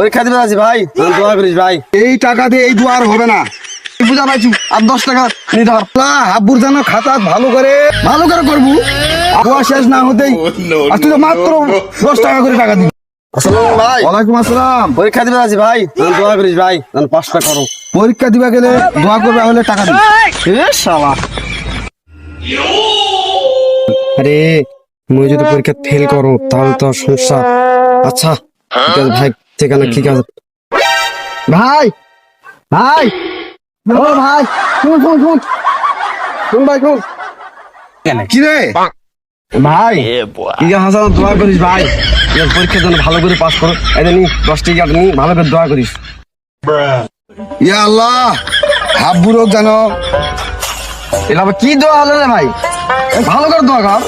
পরীক্ষা দিবে আছি ভাই দোয়া করিস ভাই। এই টাকা দিয়ে এই দুয়ার হবে না। বুঝা পাইছু আর দশ টাকা নি ধর। হাব্বুর যেন খাতা ভালো করে ভালো করে করব। দোয়া শেষ না হতেই আর তুই তো মাত্র দশ টাকা করে টাকা দিবি। আসসালাম ভাই। ওয়ালাইকুম আসসালাম। পরীক্ষা দিবে আছি ভাই দোয়া করিস ভাই আমি পাঁচটা করো। পরীক্ষা দিবা গেলে দোয়া করবে হলে টাকা দিবি। এ শালা। আরে মুই যদি পরীক্ষা ফেল করো তাহলে তো সমস্যা। আচ্ছা ভাই। আছে ঠিক আছে। ভাই ভাই ও ভাই শুন শুন শুন। শুন ভাই শুন। কি রে? ভাই আছে হাসান দোয়া করিস ভাই। পরীক্ষার জন্য ভালো করে পাস করো। এটা নি দশ টাকা নি ভালো করে দোয়া করিস। ইয়া আল্লাহ এটা আবার কি দোয়া হলো রে ভাই? ভালো করে দোয়া কর।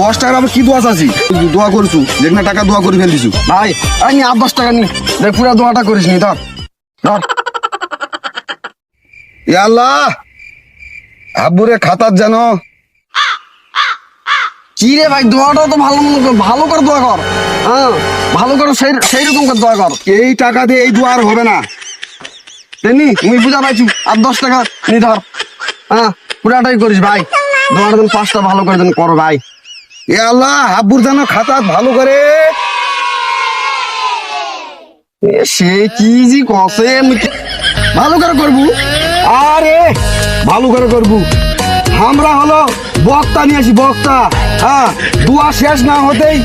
দশ টাকার আবার কি দোয়া চাচ্ছি দোয়া করছু। যেখানে টাকা দোয়া করে ফেল দিছু। ভাই নি আর দশ টাকা নি। দেখ, পুরো দোয়াটা করিস নি, ধর। আল্লাহ! খাতার কি রে ভাই, দোয়াটা তো ভালো ভালো করে দোয়া কর। হ্যাঁ ভালো করে সেই সেই রকম করে দোয়া কর। এই টাকা দিয়ে এই দোয়া আর হবে না। তেমনি মুই বুঝা পাইছু। আর দশ টাকা নি, ধর। হ্যাঁ পুরাটাই করিস, ভাই। পাঁচটা ভালো করে করো ভাই। এ আল্লাহ খাতা ভালো করে। সে কি জি কসে ভালো করে করবু। আরে, ভালো করে করবু। আমরা হলো বক্তা নিয়ে আসি, বক্তা। হ্যাঁ দুয়া শেষ না হতেই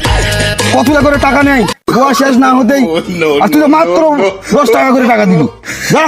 কতটা করে টাকা নেই? দুয়া শেষ না হতেই আর তুই মাত্র দশ টাকা করে টাকা দিবি যা।